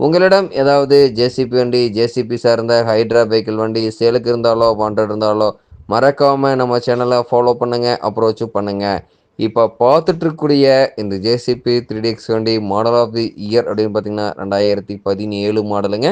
உங்களிடம் ஏதாவது ஜேசிபி வண்டி ஜேசிபி சார்ந்த ஹைட்ரா பைக்கிள் வண்டி சேலுக்கு இருந்தாலோ வாண்டட் இருந்தாலோ மறக்காமல் நம்ம சேனலை ஃபாலோ பண்ணுங்கள் அப்ரோச்சும் பண்ணுங்கள் இப்போ பார்த்துட்டு இருக்கக்கூடிய இந்த ஜேசிபி த்ரீ டிஎக்ஸ் வண்டி மாடல் ஆஃப் தி இயர் அப்படின்னு பார்த்தீங்கன்னா ரெண்டாயிரத்தி பதினேழு மாடலுங்க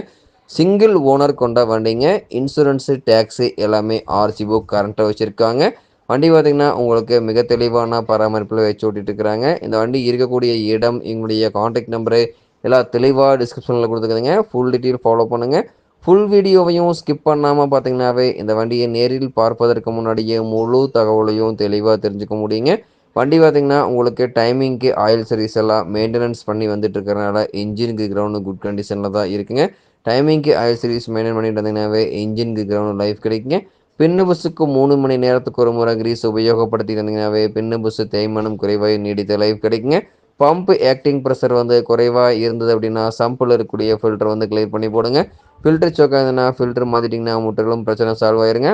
சிங்கிள் ஓனர் கொண்ட வண்டிங்க. இன்சூரன்ஸு டேக்ஸு எல்லாமே ஆர்சி புக் கரண்ட்டாக வச்சுருக்காங்க. வண்டி பார்த்திங்கன்னா உங்களுக்கு மிக தெளிவான பராமரிப்பில் வச்சு ஓட்டிகிட்டு இருக்கிறாங்க இந்த வண்டி இருக்கக்கூடிய இடம் எங்களுடைய காண்டாக்ட் நம்பரு எல்லாம் தெளிவாக டிஸ்கிரிப்ஷனில் கொடுத்துருக்குதுங்க. ஃபுல் டீட்டெயில் ஃபாலோ பண்ணுங்கள் ஃபுல் வீடியோவையும் ஸ்கிப் பண்ணாமல் பார்த்தீங்கன்னாவே இந்த வண்டியை நேரில் பார்ப்பதற்கு முன்னாடியே முழு தகவலையும் தெளிவாக தெரிஞ்சுக்க முடியுங்க. வண்டி பார்த்திங்கன்னா உங்களுக்கு டைமிங்க்கு ஆயில் சர்வீஸ் எல்லாம் மெயின்டெனன்ஸ் பண்ணி வந்துட்டு இருக்கிறனால இன்ஜினுக்கு கிரவுண்டு குட் கண்டிஷனில் தான் இருக்குங்க. டைமிங்க்கு ஆயில் சர்வீஸ் மெயின்டைன் பண்ணிட்டு இருந்தீங்கன்னாவே இன்ஜினுக்கு கிரவுண்டு லைஃப் கிடைக்குங்க. பின்னு பஸ்ஸுக்கு மூணு மணி நேரத்துக்கு ஒரு முறை கிரீஸ் உபயோகப்படுத்தி இருந்தீங்கன்னாவே பின்னு பஸ்ஸு தேய்மானம் குறைவாக நீடித்த லைஃப் கிடைக்குங்க. பம்ப் ஆக்டிங் ப்ரெஷர் வந்து குறைவாக இருந்தது அப்படின்னா சம்பில் இருக்கக்கூடிய ஃபில்டர் வந்து கிளியர் பண்ணி போடுங்க. ஃபில்டர் சோக்காக இருந்ததுன்னா ஃபில்டர் மாற்றிட்டிங்கன்னா முற்றிலும் பிரச்சனை சால்வ் ஆயிருங்க.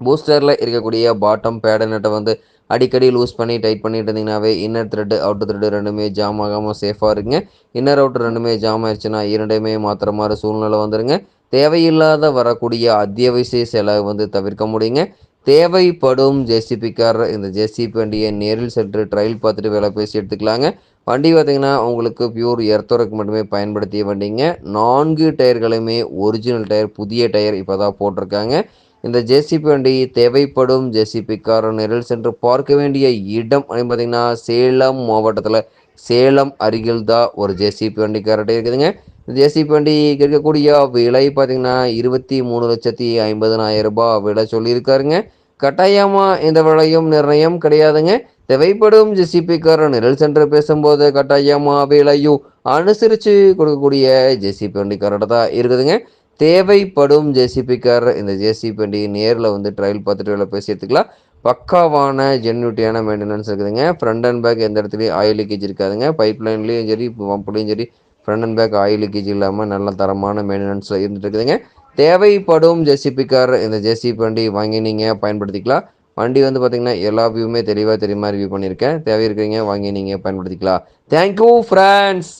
பூஸ்டரில் இருக்கக்கூடிய பாட்டம் பேட நட்டை வந்து அடிக்கடி லூஸ் பண்ணி டைட் பண்ணிட்டு இருந்தீங்கன்னாவே இன்னர் த்ரெட்டு அவுட்டர் த்ரெட்டு ரெண்டுமே ஜாம் ஆகாமல் சேஃபாக இருங்க. இன்னர் அவுட்டர் ரெண்டுமே ஜாம் ஆயிடுச்சுன்னா இரண்டுமே மாத்திர மாதிரி சூழ்நிலை வந்துடுங்க தேவையில்லாத வரக்கூடிய அத்தியாவசிய செலவு வந்து தவிர்க்க முடியுங்க. தேவைப்படும் ஜேசிபிக்கார் இந்த ஜேசிபி வண்டியை நேரில் சென்று ட்ரையல் பார்த்துட்டு வேலை பேசி எடுத்துக்கலாங்க. வண்டி பார்த்திங்கன்னா உங்களுக்கு பியூர் எர்த்தோருக்கு மட்டுமே பயன்படுத்திய வண்டிங்க. நான்கு டயர்களுமே ஒரிஜினல் டயர் புதிய டயர் இப்போ தான் போட்டிருக்காங்க. இந்த ஜேசிபி வண்டி தேவைப்படும் ஜேசிபிக்கார் நேரில் சென்று பார்க்க வேண்டிய இடம் அப்படின்னு பார்த்தீங்கன்னா சேலம் மாவட்டத்தில் சேலம் அருகில் தான் ஒரு ஜேசிபி வண்டி இருக்குதுங்க. ஜேசிபி வண்டி இருக்கக்கூடிய விலை பார்த்தீங்கன்னா இருபத்தி மூணு லட்சத்தி ஐம்பதனாயிரம் ரூபாய் விலை சொல்லியிருக்காருங்க. கட்டாயமாக இந்த விலையும் நிர்ணயம் கிடையாதுங்க. தேவைப்படும் ஜெசிபிக்காரர் நிரல் சென்று பேசும்போது கட்டாயமாக விலையும் அனுசரித்து கொடுக்கக்கூடிய ஜெசிபி வண்டிக்காரோட தான் இருக்குதுங்க. தேவைப்படும் ஜேசிபிக்கார் இந்த ஜேசிபி வண்டி நேரில் வந்து ட்ரையல் பார்த்துட்டு வேலை பேசி எடுத்துக்கலாம் பக்காவான ஜென்யூட்டியான மெயின்டெனன்ஸ் இருக்குதுங்க. ஃப்ரண்ட் அண்ட் பேக் எந்த இடத்துலையும் ஆயில் லீக்கேஜ் இருக்காதுங்க. பைப் லைன்லேயும் சரி பம்புலையும் சரி front and back oil leakage இல்லாமல் நல்ல தரமான மெயின்டெனன்ஸில் இருந்துட்டு இருக்குதுங்க. தேவைப்படும் ஜேசிபி கார் இந்த ஜேசிபி வண்டி வாங்கி நீங்கள் பயன்படுத்திக்கலாம். வண்டி வந்து பார்த்திங்கன்னா எல்லா வியூவுமே தெளிவாக தெரியுமா ரிவ்யூ பண்ணியிருக்கேன். தேவை இருக்கிறீங்க வாங்கி நீங்கள் பயன்படுத்திக்கலாம். Thank you friends